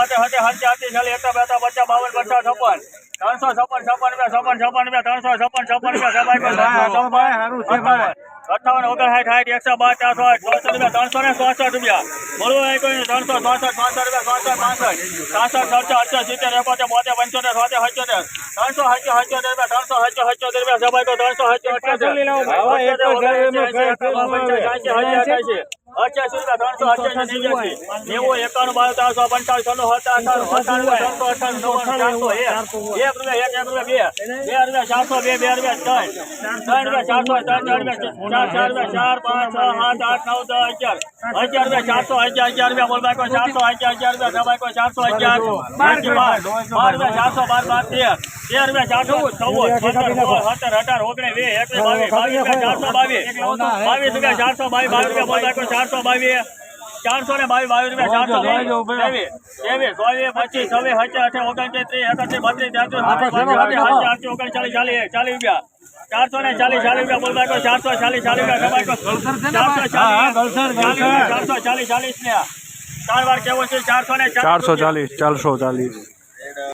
બોતેર હાથે હાથે હાથે ચાલી એકતા બેતા બચ્ચા બાવન બચ્ચા છપ્પન. ત્રણસો છપ્પન છપ્પન રૂપિયા છપ્પન છપ્પન રૂપિયા ત્રણસો છપ્પન છપ્પન રૂપિયા અઠાવન ઓગણસાઠ સાઠ એકસો બાર ચારસો આઠ ચોસઠ રૂપિયા ત્રણસો ને ચોસઠ રૂપિયા. બોલવું કોઈ ત્રણસો ચોસઠ ચોસઠ રૂપિયા ચોસઠ પાસઠ. સાસઠ સડસો અડસો સિત્તેર એકોતેર બોતેર પંચોતેર સોતેર હચોતેર ત્રણસો હચો હચોતેર રૂપિયા ત્રણસો હચો હચોતેર રૂપિયા સભાઈ ત્રણસો હચો અઠ્યોતેર અઠ્યાસી રૂપિયા ત્રણસો અઠ્યાસી નેવું એકાણું બાર ચારસો પંચાવન સત્તાવન અઠાણું અઠાણું ચારસો એક રૂપિયા એક એક રૂપિયા બે બે રૂપિયા ચારસો બે બે રૂપિયા ત્રણ ત્રણ રૂપિયા ચારસો ત્રણ ચાર રૂપિયા ચાર ચાર રૂપિયા ચાર પાંચ છ સાત આઠ નવ દસ અગિયાર અગિયાર રૂપિયા ચારસો અગિયાર અગિયાર રૂપિયા બોલ બાકો ચારસો અગિયાર અગિયાર રૂપિયા સબાઈ ચારસો અગિયાર બાર રૂપિયા ચારસો બાર બાર તેર તેર રૂપિયા ચારસો ચૌદ પંદર સોળ સત્તર અઢાર ઓગણીસ વીસ એકવીસ બાવીસ બાવીસ રૂપિયા ચારસો બાવીસ બાવીસ રૂપિયા ચારસો બાવીસ બાવીસ રૂપિયા બોલ બાકો ચારસો બાવીસ ચારસો ને બાવીસ બાવીસ રૂપિયા ચારસો ત્રેવીસ ત્રેવીસ ચોવીસ પચીસ છવ્વીસ સત્તર અઠાર ઓગણત્રીસ ત્રીસ એકત્રીસ બત્રીસ તેત્રીસ આઠસો ઓગણચાલીસ ચાલીસ ચાલીસ રૂપિયા. ચારસો ને ચાલીસ ચાલીસ રૂપિયા બોલ બાકો ચારસો ચાલીસ ચાલીસ રૂપિયા ચારસો ચાલીસ ચારસો ચાલીસ ચાલીસ ને ચાર વાર કેવો છે? ચારસો ને ચારસો ચાલીસ ચારસો ચાલીસ.